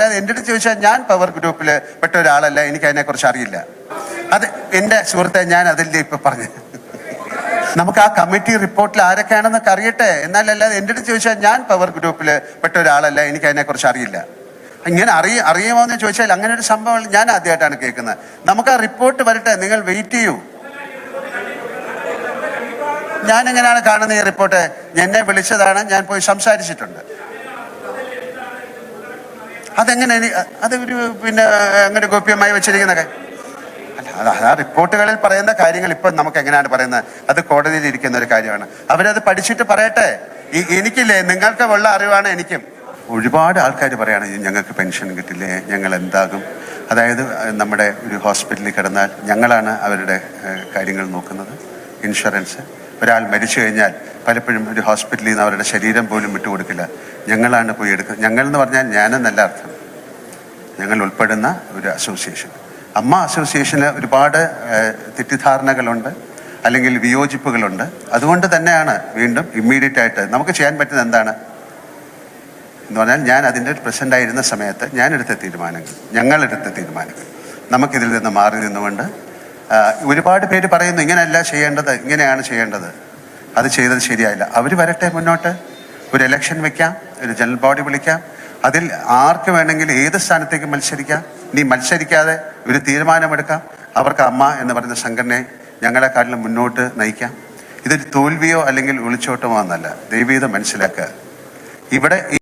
എന്റെ അടുത്ത് ചോദിച്ചാൽ ഞാൻ പവർ ഗ്രൂപ്പിൽ പെട്ട ഒരാളല്ല എനിക്ക് അതിനെക്കുറിച്ച് അറിയില്ല. അത് എന്റെ സുഹൃത്തെ ഞാൻ അതിന്റെ ഇപ്പൊ പറഞ്ഞു. നമുക്ക് ആ കമ്മിറ്റി റിപ്പോർട്ടിൽ ആരൊക്കെയാണെന്നൊക്കെ അറിയട്ടെ. എന്നാലല്ലാതെ എന്റെ അടുത്ത് ചോദിച്ചാൽ ഞാൻ പവർ ഗ്രൂപ്പിൽ പെട്ട ഒരാളല്ല എനിക്ക് അതിനെക്കുറിച്ച് അറിയില്ല. ഇങ്ങനെ അറിയ അറിയുമോ എന്ന് ചോദിച്ചാൽ അങ്ങനെ ഒരു സംഭവം ഞാൻ ആദ്യമായിട്ടാണ് കേൾക്കുന്നത്. നമുക്ക് ആ റിപ്പോർട്ട് വരട്ടെ നിങ്ങൾ വെയിറ്റ് ചെയ്യൂ. ഞാൻ എങ്ങനെയാണ് കാണുന്നത് ഈ റിപ്പോർട്ട് എന്നെ വിളിച്ചതാണ് ഞാൻ പോയി സംസാരിച്ചിട്ടുണ്ട്. അതെങ്ങനെ അത് ഒരു പിന്നെ അങ്ങനെ ഗോപ്യമായി വെച്ചിരിക്കുന്ന അല്ല ആ റിപ്പോർട്ടുകളിൽ പറയുന്ന കാര്യങ്ങൾ ഇപ്പം നമുക്ക് എങ്ങനെയാണ് പറയുന്നത്? അത് കോടതിയിൽ ഇരിക്കുന്ന ഒരു കാര്യമാണ്. അവരത് പഠിച്ചിട്ട് പറയട്ടെ. എനിക്കില്ലേ നിങ്ങൾക്ക് ഉള്ള അറിവാണ് എനിക്കും. ഒരുപാട് ആൾക്കാർ പറയാണ് ഞങ്ങൾക്ക് പെൻഷൻ കിട്ടില്ലേ? ഞങ്ങൾ എന്താകും? അതായത് നമ്മുടെ ഒരു ഹോസ്പിറ്റലിൽ കിടന്നാൽ ഞങ്ങളാണ് അവരുടെ കാര്യങ്ങൾ നോക്കുന്നത്. ഇൻഷുറൻസ്. ഒരാൾ മരിച്ചു കഴിഞ്ഞാൽ പലപ്പോഴും ഒരു ഹോസ്പിറ്റലിൽ നിന്ന് അവരുടെ ശരീരം പോലും വിട്ടുകൊടുക്കില്ല. ഞങ്ങളാണ് പോയി എടുക്കുന്നത് ഞങ്ങൾ എന്ന് പറഞ്ഞാൽ ഞാനെന്നല്ല അർത്ഥം. ഞങ്ങൾ ഉൾപ്പെടുന്ന ഒരു അസോസിയേഷൻ അമ്മ അസോസിയേഷന് ഒരുപാട് തെറ്റിദ്ധാരണകളുണ്ട് അല്ലെങ്കിൽ വിയോജിപ്പുകളുണ്ട്. അതുകൊണ്ട് തന്നെയാണ് വീണ്ടും ഇമ്മീഡിയറ്റ് ആയിട്ട് നമുക്ക് ചെയ്യാൻ പറ്റുന്നത് എന്താണ്? എന്ന് പറഞ്ഞാൽ ഞാൻ അതിന്റെ പ്രസന്റ് ആയിരുന്ന സമയത്ത് ഞാൻ എടുത്ത തീരുമാനങ്ങൾ ഞങ്ങളെടുത്ത തീരുമാനങ്ങൾ നമുക്കിതിൽ നിന്ന് മാറി നിന്നുകൊണ്ട് ഒരുപാട് പേര് പറയുന്നു ഇങ്ങനെയല്ല ചെയ്യേണ്ടത് ഇങ്ങനെയാണ് ചെയ്യേണ്ടത്. അത് ചെയ്തത് ശരിയായില്ല. അവർ വരട്ടെ മുന്നോട്ട്. ഒരു ഇലക്ഷൻ വയ്ക്കാം ഒരു ജനറൽ ബോഡി വിളിക്കാം അതിൽ ആർക്ക് വേണമെങ്കിലും ഏത് സ്ഥാനത്തേക്ക് മത്സരിക്കാം? നീ മത്സരിക്കാതെ ഒരു തീരുമാനമെടുക്കാം. അവർക്ക് അമ്മ എന്ന് പറയുന്ന സംഘടനയെ ഞങ്ങളെക്കാട്ടിലും മുന്നോട്ട് നയിക്കാം. ഇതൊരു തോൽവിയോ അല്ലെങ്കിൽ ഒളിച്ചോട്ടമോ എന്നല്ല. ദൈവീത മനസ്സിലാക്കുക. ഇവിടെ